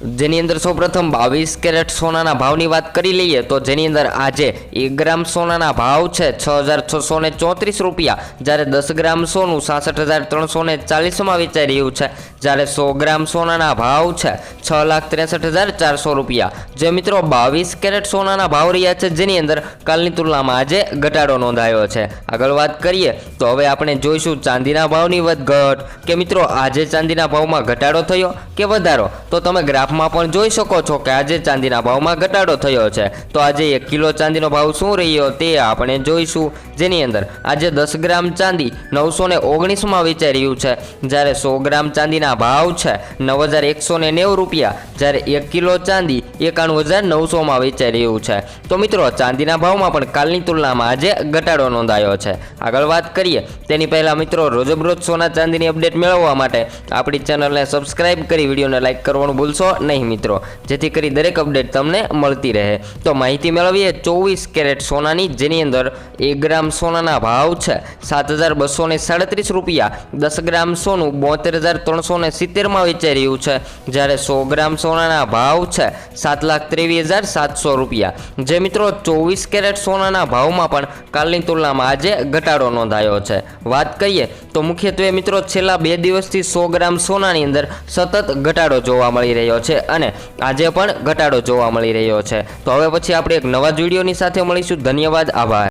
જેની અંદર સૌપ્રથમ બાવીસ કેરેટ સોનાના ભાવની વાત કરી લઈએ તો જેની અંદર આજે એક ગ્રામ સોનાના ભાવ છે છ હજાર છસો ને ચોત્રીસ રૂપિયા. જ્યારે દસ ગ્રામ સોનું સાસઠ હજાર ત્રણસો ને ચાલીસમાં વેચાઈ રહ્યું છે. જ્યારે સો ગ્રામ સોનાના ભાવ છે છ લાખ ત્રેસઠ હજાર ચારસો રૂપિયા. જે મિત્રો બાવીસ કેરેટ સોનાના ભાવ રહ્યા છે જેની અંદર કાલની તુલનામાં આજે ઘટાડો નોંધાયો છે. આગળ વાત કરીએ તો હવે આપણે જોઈશું ચાંદીના ભાવની વધઘટ. કે મિત્રો આજે ચાંદીના ભાવમાં ઘટાડો થયો કે વધારો? તો તમે ગ્રાફમાં પણ જોઈ શકો છો કે આજે ચાંદીના ભાવમાં ઘટાડો થયો છે. તો આજે એક કિલો ચાંદીનો ભાવ શું રહ્યો તે આપણે જોઈશું. જેની અંદર આજે દસ ગ્રામ ચાંદી નવસો ને ઓગણીસમાં વેચાઈ રહ્યું છે. જ્યારે સો ગ્રામ ચાંદીના ભાવ છે નવ હજાર એકસો ને નેવું રૂપિયા, જ્યારે એક કિલો ચાંદી એકાણું હજાર નવસોમાં વેચાઈ રહ્યું છે. તો મિત્રો, ચાંદીના ભાવમાં પણ કાલની તુલનામાં આજે ઘટાડો નોંધાયો છે. આગળ વાત કરીએ, તેની પહેલાં મિત્રો, રોજબરોજ સોના ચાંદીની અપડેટ મેળવવા માટે આપણી ચેનલને સબસ્ક્રાઇબ કરી વિડીયોને લાઇક કરવાનું ભૂલશો નહીં મિત્રો. જેથી કરી દરેક અપડેટ તમને મળતી રહે. તો માહિતી મેળવીએ ચોવીસ કેરેટ સોનાની, જેની અંદર એક ગ્રામ સોનાના ભાવ છે. સાત હજાર બસો સાડત્રીસ રૂપિયા. દસ ગ્રામ સોનું બોતેર હજાર ત્રણસો ને સિત્તેરમાં વેચાઈ રહ્યું છે. જ્યારે સો ગ્રામ સોનાના ભાવ છે સાત લાખ ત્રેવીસ હજાર સાતસો રૂપિયા. જે મિત્રો ચોવીસ કેરેટ સોનાના ભાવમાં પણ કાલની તુલનામાં આજે ઘટાડો નોંધાયો છે. વાત કરીએ તો મુખ્યત્વે મિત્રો છેલ્લા બે દિવસથી સો ગ્રામ સોનાની અંદર સતત ઘટાડો જોવા મળી રહ્યો છે અને આજે પણ ઘટાડો જોવા મળી રહ્યો છે. તો હવે પછી આપણે એક નવા જ વિડીયોની સાથે મળીશું. ધન્યવાદ, આભાર.